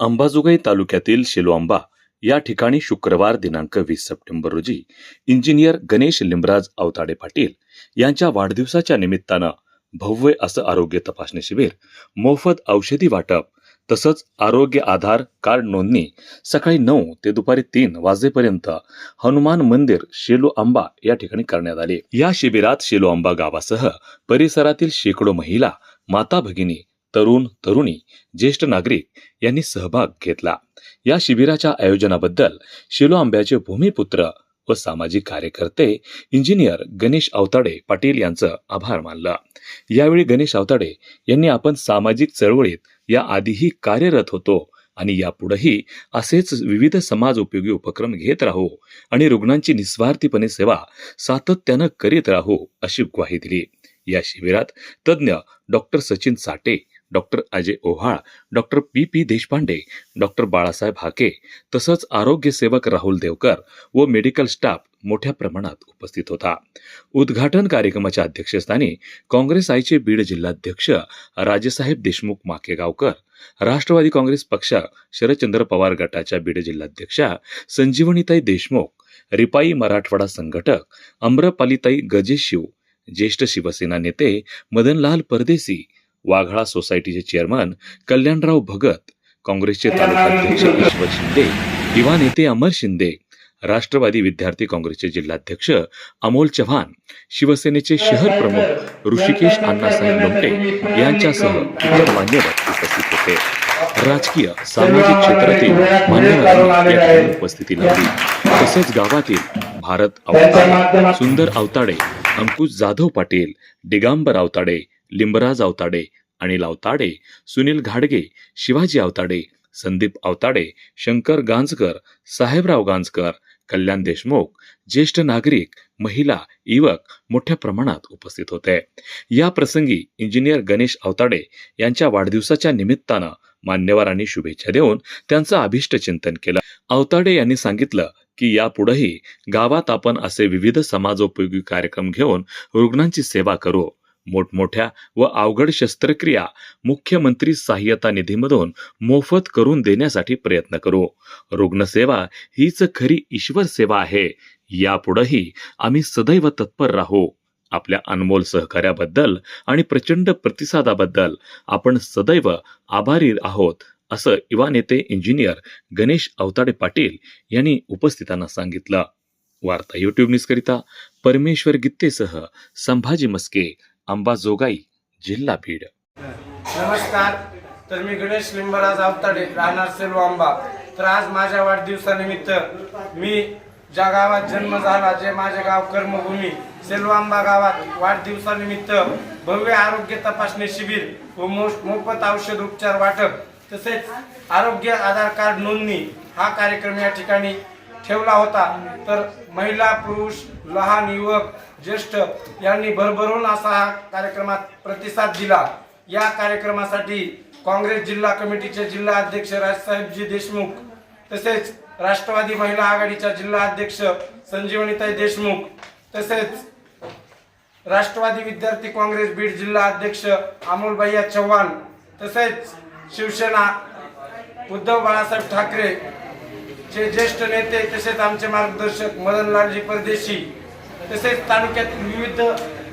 अंबाजोगाई तालुक्यातील शेलोआंबा या ठिकाणी शुक्रवार दिनांक वीस सप्टेंबर रोजी इंजिनियर गणेश लिंबराज अवताडे पाटील यांच्या वाढदिवसाच्या निमित्तानं भव्य असं आरोग्य तपासणी शिबिर मोफत औषधी वाटप तसंच आरोग्य आधार कार्ड नोंदणी सकाळी नऊ ते दुपारी तीन वाजेपर्यंत हनुमान मंदिर शेलो आंबा या ठिकाणी करण्यात आले. या शिबिरात शेलो आंबा गावासह परिसरातील शेकडो महिला माता भगिनी तरुण तरुणी ज्येष्ठ नागरिक यांनी सहभाग घेतला. या शिबिराच्या आयोजनाबद्दल शिलो आंब्याचे भूमिपुत्र व सामाजिक कार्यकर्ते इंजिनियर गणेश अवताडे पाटील यांचं आभार मानलं. यावेळी गणेश अवताडे यांनी आपण सामाजिक चळवळीत या आधीही कार्यरत होतो आणि यापुढेही असेच विविध समाज उपयोगी उपक्रम घेत राहू आणि रुग्णांची निस्वार्थीपणे सेवा सातत्यानं करीत राहू अशी ग्वाही दिली. या शिबिरात तज्ज्ञ doctor Sachin Sate doctor Ajay Ovhal doctor P P Deshpande doctor Balasaheb Hake तसंच आरोग्य सेवक राहुल देवकर व मेडिकल स्टाफ मोठ्या प्रमाणात उपस्थित होता. उद्घाटन कार्यक्रमाच्या अध्यक्षस्थानी काँग्रेस आयचे बीड जिल्हाध्यक्ष राजेसाहेब देशमुख माकेगावकर राष्ट्रवादी काँग्रेस पक्ष शरदचंद्र पवार गटाच्या बीड जिल्हाध्यक्षा संजीवनीताई देशमुख रिपाई मराठवाडा संघटक अम्रपालीताई गजेशिव ज्येष्ठ शिवसेना नेते मदनलाल परदेसी वाघाळा सोसायटीचे चेअरमन कल्याणराव भगत काँग्रेसचे तालुकाध्यक्ष ईश्वर शिंदे युवा नेते अमर शिंदे राष्ट्रवादी विद्यार्थी काँग्रेसचे जिल्हाध्यक्ष अमोल चव्हाण शिवसेनेचे शहर प्रमुख ऋषिकेश अण्णासाहेब लोमटे यांच्यासह इतर मान्यवर उपस्थित होते. राजकीय सामाजिक क्षेत्रातील मान्यवरांनी या उपस्थिती लावली तसेच गावातील भारत अवताडे सुंदर अवताडे अंकुश जाधव पाटील दिगांबर अवताडे लिंबराज अवताडे अनिल अवताडे सुनील घाडगे शिवाजी अवताडे संदीप अवताडे शंकर गांजकर साहेबराव गांजकर कल्याण देशमुख ज्येष्ठ नागरिक महिला युवक मोठ्या प्रमाणात उपस्थित होते. या प्रसंगी इंजिनियर गणेश अवताडे यांच्या वाढदिवसाच्या निमित्तानं मान्यवरांनी शुभेच्छा देऊन त्यांचं अभिष्ट चिंतन केलं. अवताडे यांनी सांगितलं की यापुढेही गावात आपण असे विविध समाजोपयोगी कार्यक्रम घेऊन रुग्णांची सेवा करू. मोठमोठ्या व अवघड शस्त्रक्रिया मुख्यमंत्री सहाय्यता निधीमधून मोफत करून देण्यासाठी प्रयत्न करू. रुग्णसेवा हीच खरी ईश्वर सेवा आहे. यापुढेही आम्ही सदैव तत्पर राहू. आपल्या अनमोल सहकार्याबद्दल आणि प्रचंड प्रतिसादाबद्दल आपण सदैव आभारी आहोत असं युवा नेते इंजिनियर गणेश अवताडे पाटील यांनी उपस्थितांना सांगितलं. वार्ता युट्यूब न्यूजकरिता परमेश्वर गित्तेसह संभाजी मस्के अंबाजोगाई जिल्हा बीड. नमस्कार. तर मी गणेश लिंबराज आवताडे राहणार सेलू आंबा तर आज माझ्या वाढदिवसानिमित्त मी ज्या गावात जन्म झाला जे माझे गाव कर्मभूमी सेलू आंबा गावात वाढदिवसानिमित्त भव्य आरोग्य तपासणी शिबिर व मोफत औषध उपचार वाटप तसेच आरोग्य आधार कार्ड नोंदणी हा कार्यक्रम या ठिकाणी ठेवला होता. तर महिला पुरुष लहान युवक ज्येष्ठ यांनी भरभरून असा हा कार्यक्रमात प्रतिसाद दिला. या कार्यक्रमासाठी काँग्रेस जिल्हा कमिटीचे जिल्हा अध्यक्ष राजसाहेबजी देशमुख तसेच राष्ट्रवादी महिला आघाडीच्या जिल्हा अध्यक्ष संजीवनीताई देशमुख तसेच राष्ट्रवादी विद्यार्थी काँग्रेस बीड जिल्हा अध्यक्ष अमोलभैया चव्हाण तसेच शिवसेना उद्धव बाळासाहेब ठाकरे चे ज्येष्ठ नेते तसेच आमचे मार्गदर्शक मदनलालजी परदेशी तसेच तालुक्यातील विविध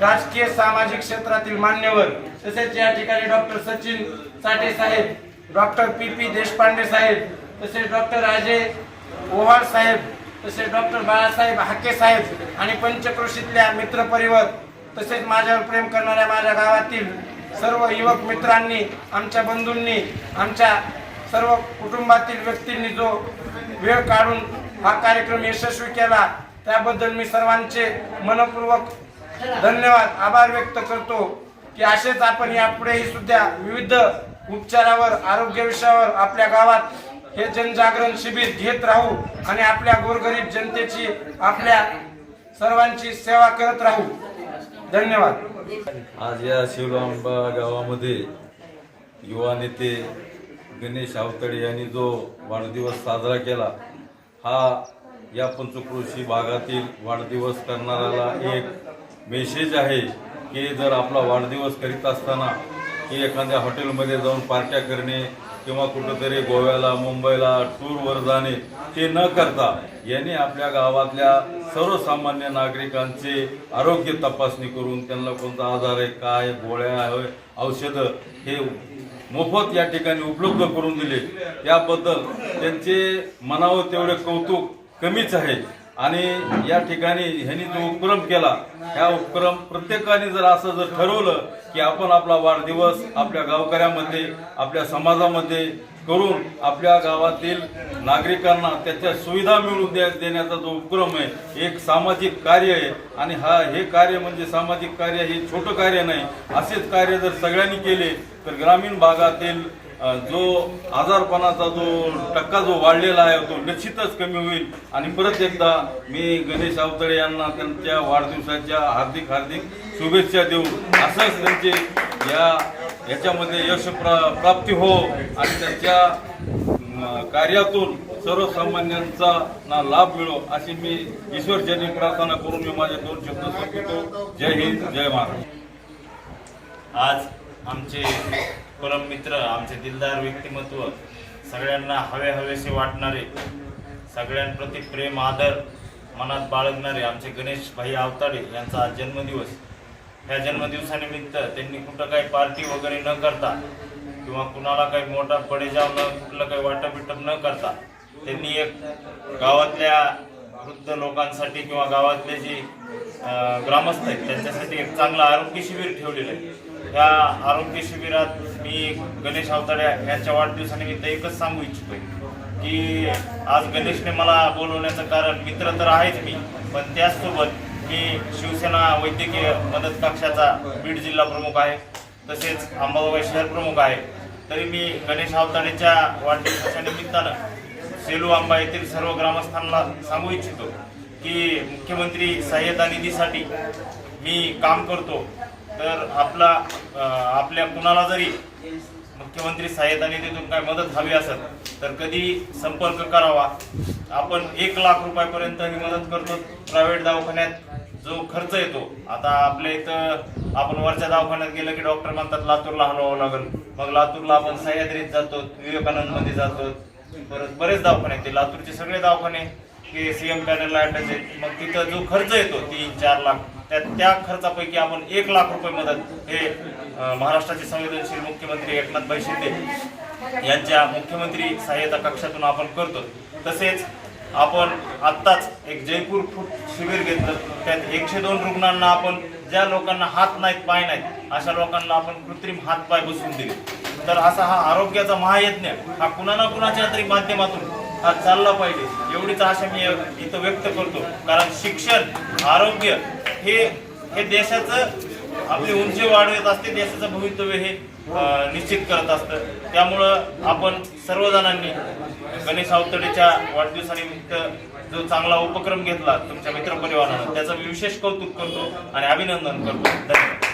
राजकीय सामाजिक क्षेत्रातील मान्यवर तसेच या ठिकाणी डॉक्टर सचिन साठे साहेब डॉक्टर पी पी देशपांडे साहेब तसेच डॉक्टर अजय ओवाळ साहेब तसेच डॉक्टर बाळासाहेब हाके साहेब आणि पंचक्रोशीतल्या मित्रपरिवार तसेच माझ्यावर प्रेम करणाऱ्या माझ्या गावातील सर्व युवक मित्रांनी आमच्या बंधूंनी आमच्या सर्व कुटुंबातील व्यक्तींनी जो वेळ काढून हा कार्यक्रम यशस्वी केला त्याबद्दल मी सर्वांचे मनपूर्वक धन्यवाद आभार व्यक्त करतो की असेच आपण यापुढेही सुद्धा विविध उपचारावर आरोग्य विषयावर आपल्या गावात हे जनजागरण शिबिर घेत राहू आणि आपल्या गोरगरीब जनतेची आपल्या सर्वांची सेवा करत राहू. धन्यवाद. आज या शिवरांबा गावामध्ये युवा नेते गणेश आवतडे यांनी जो वाढदिवस साजरा केला हा या पंचक्रोशी भागातील वाढदिवस करणाऱ्याला एक मेसेज आहे की जर आपला वाढदिवस करीत असताना की एखाद्या हॉटेलमध्ये जाऊन पार्ट्या करणे किंवा कुठंतरी गोव्याला मुंबईला टूरवर जाणे ते न करता यांनी आपल्या गावातल्या सर्वसामान्य नागरिकांचे आरोग्य तपासणी करून त्यांना कोणता आजार आहे काय गोळ्या आहे औषधं हे मोफत या ठिकाणी उपलब्ध करून दिले. याबद्दल त्यांचे मनावर तेवढे कौतुक कमीच आहे. आणि या ठिकाणी ह्यांनी जो उपक्रम केला ह्या उपक्रम प्रत्येकाने जर असं जर ठरवलं की आपण आपला वाढदिवस आपल्या गावकऱ्यामध्ये आपल्या समाजामध्ये करून आपल्या गावातील नागरिकांना त्याच्या सुविधा मिळवून द्या देण्याचा जो उपक्रम आहे एक सामाजिक कार्य आहे. आणि हा हे कार्य म्हणजे सामाजिक कार्य हे छोटं कार्य नाही असेच कार्य जर सगळ्यांनी केले तर ग्रामीण भागातील जो आजारपणाचा जो टक्का जो वाढलेला आहे तो निश्चितच कमी होईल. आणि परत एकदा मी गणेश आवतळे यांना त्यांच्या वाढदिवसाच्या हार्दिक हार्दिक शुभेच्छा देऊ. असंच त्यांचे या याच्यामध्ये यश प्रा प्राप्ती हो आणि त्यांच्या कार्यातून सर्वसामान्यांचा ना लाभ मिळो अशी मी ईश्वरचरणी प्रार्थना करून मी माझे दोन शब्द सांगतो जय हिंद जय महाराज आज आमचे परम मित्र आमचे दिलदार व्यक्तिमत्व सगळ्यांना हवे हवेसे वाटणारे सगळ्यांप्रती प्रेम आदर मनात बाळगणारे आमचे गणेश भाई आवताडे यांचा आज जन्मदिवस. ह्या जन्मदिवसानिमित्त त्यांनी कुठं काही पार्टी वगैरे न करता किंवा कुणाला काही मोठा पडेजाव न कुठलं काही वाटपिटप न करता त्यांनी एक गावातल्या वृद्ध लोकांसाठी किंवा गावातले जे ग्रामस्थ आहेत त्यांच्यासाठी एक चांगलं आरोग्य शिबिर ठेवलेलं आहे. या आरोग्य शिबिरात मी गणेश अवताडे यांच्या वाढदिवसानिमित्त एकच सांगू इच्छितोय की आज गणेशने मला बोलवण्याचं कारण मित्र तर आहेच मी पण त्याचसोबत मी शिवसेना वैद्यकीय मदत कक्षाचा बीड जिल्हा प्रमुख आहे तसेच अंबाबाई शहर प्रमुख आहे. तरी मी गणेश अवताडेच्या वाढदिवसाच्या निमित्तानं सेलू आंबा येथील सर्व ग्रामस्थांना सांगू इच्छितो की मुख्यमंत्री सहाय्यता निधीसाठी मी काम करतो. तर आपला आपल्या कुणाला जरी मुख्यमंत्री सहाय्यता निधीतून काय मदत हवी असेल तर कधी संपर्क करावा. आपण एक लाख रुपयापर्यंत ही मदत करतो प्रायव्हेट दवाखान्यात जो खर्च येतो. आता आपल्या इथं आपण वरच्या दवाखान्यात गेलं की डॉक्टर म्हणतात लातूरला हलवावं लागेल. मग लातूरला आपण सह्याद्रीत जातो विवेकानंदमध्ये जातो. परत बरेच दवाखाने आहेत ते लातूरचे सगळे दवाखाने हे सीएम पॅनलला अटॅच आहेत. मग तिथं जो खर्च येतो तीन चार लाख. त्या त्या खर्चापैकी आपण एक लाख रुपये मदत हे महाराष्ट्राचे संवेदनशील मुख्यमंत्री एकनाथभाई शिंदे यांच्या मुख्यमंत्री सहाय्यता कक्षातून आपण करतो. तसेच आपण आत्ताच एक जयपूर फूट शिबिर घेतलं. त्यात एकशे दोन रुग्णांना आपण ज्या लोकांना हात नाहीत पाय नाहीत अशा लोकांना आपण कृत्रिम हात पाय बसवून दिले. तर असा हा आरोग्याचा महायज्ञ हा कुणा ना कुणाच्या तरी माध्यमातून हा चालला पाहिजे एवढीच आशा मी इथं व्यक्त करतो. कारण शिक्षण आरोग्य हे हे देशाचं आपली उंची वाढवत असते देशाचं भवितव्य हे निश्चित करत असतं. त्यामुळं आपण सर्वजणांनी गणेश अवतडेच्या वाढदिवसानिमित्त जो चांगला उपक्रम घेतला तुमच्या मित्रपरिवारानं त्याचं मी विशेष कौतुक करतो आणि अभिनंदन करतो. धन्यवाद.